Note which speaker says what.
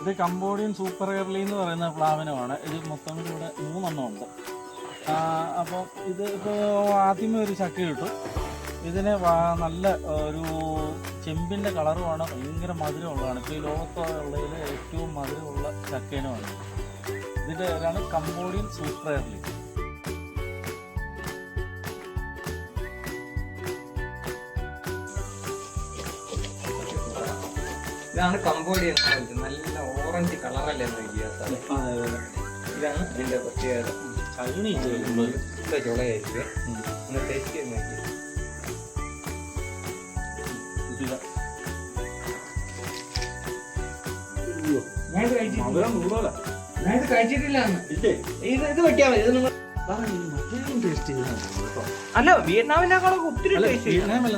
Speaker 1: ഇത് Cambodian super early എന്ന് പറയുന്ന പ്ലാവനമാണ്. ഇത് മൊത്തം ഇവിടെ മൂന്നെണ്ണം ഉണ്ട്. അപ്പോൾ ഇത് ഇപ്പോൾ ആദ്യമേ ഒരു ചക്ക കിട്ടും ഇതിന് നല്ല ഒരു ചെമ്പിന്റെ കളറുമാണ്. ഭയങ്കര മധുരമുള്ളതാണ്. ഇപ്പോൾ ഈ ലോകത്തുള്ളതിൽ ഏറ്റവും മധുരമുള്ള ചക്കേനുമാണ് ഇതിന്റെ പേരാണ് കംബോഡിയൻ സൂപ്പർ എയർലി.
Speaker 2: ഇതാണ് കമ്പോഡിയൻ ഓറഞ്ച് നല്ല ഓറഞ്ച് കളറല്ലേ നോക്കിയ ഇതാണ് ഇതിന്റെ പ്രത്യേകത.
Speaker 1: ചകിണി
Speaker 2: നല്ല ചുളയായിരിക്കും ഒന്ന് ടേസ്റ്റ് ചെയ്ത് നോക്കി. ഞാൻ ഇത് കഴിച്ചിട്ടില്ല. ഇത് ഇത് മതി. നിങ്ങൾ അല്ല വിയറ്റ്നാമിനേക്കാളൊക്കെ ഒത്തിരി ടേസ്റ്റ്
Speaker 1: വിയറ്റ്നാമല്ല